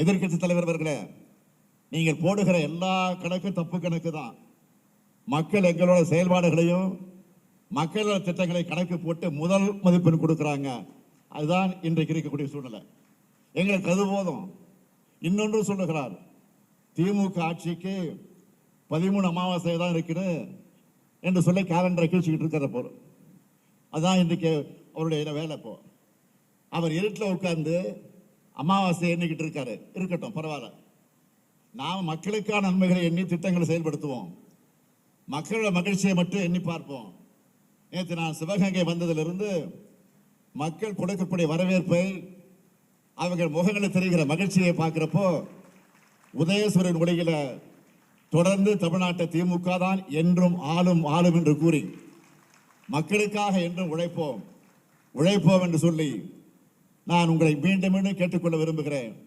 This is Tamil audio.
எதிர்க்கட்சி தலைவர் அவர்களே நீங்கள் போடுகிற எல்லா கணக்கும் தப்பு கணக்கு தான். மக்கள் எங்களோட செயல்பாடுகளையும் மக்களோட திட்டங்களை கணக்கு போட்டு முதல் மதிப்பெண் கொடுக்குறாங்க. அதுதான் இன்றைக்கு இருக்கக்கூடிய சூழ்நிலை. எங்களுக்கு அது போதும். இன்னொன்று சொல்லுகிறார் திமுக ஆட்சிக்கு பதிமூணு அமாவாசை தான் இருக்குது என்று சொல்லி கேலண்டரை கிழிச்சிக்கிட்டு இருக்கிற போல. அதான் இன்றைக்கு அவருடைய வேலை இப்போ. அவர் இருட்டில் உட்கார்ந்து அமாவாசை எண்ணிக்கிட்டு இருக்காரு. இருக்கட்டும் பரவாயில்ல. நாம் மக்களுக்கான நன்மைகளை எண்ணி திட்டங்களை செயல்படுத்துவோம். மக்களோட மகிழ்ச்சியை மட்டும் எண்ணி பார்ப்போம். நேற்று நான் சிவகங்கை வந்ததிலிருந்து மக்கள் கொடுக்கக்கூடிய வரவேற்பை அவர்கள் முகங்களில் தெரிகிற மகிழ்ச்சியை பார்க்குறப்போ உதயசூரன் ஒளியில தொடர்ந்து தமிழ்நாட்டை திமுக தான் என்றும் ஆளும் ஆளும் என்று கூறி மக்களுக்காக என்றும் உழைப்போம். உழைப்போம் என்று சொல்லி நான் உங்களை மீண்டும் மீண்டும் கேட்டுக்கொள்ள விரும்புகிறேன்.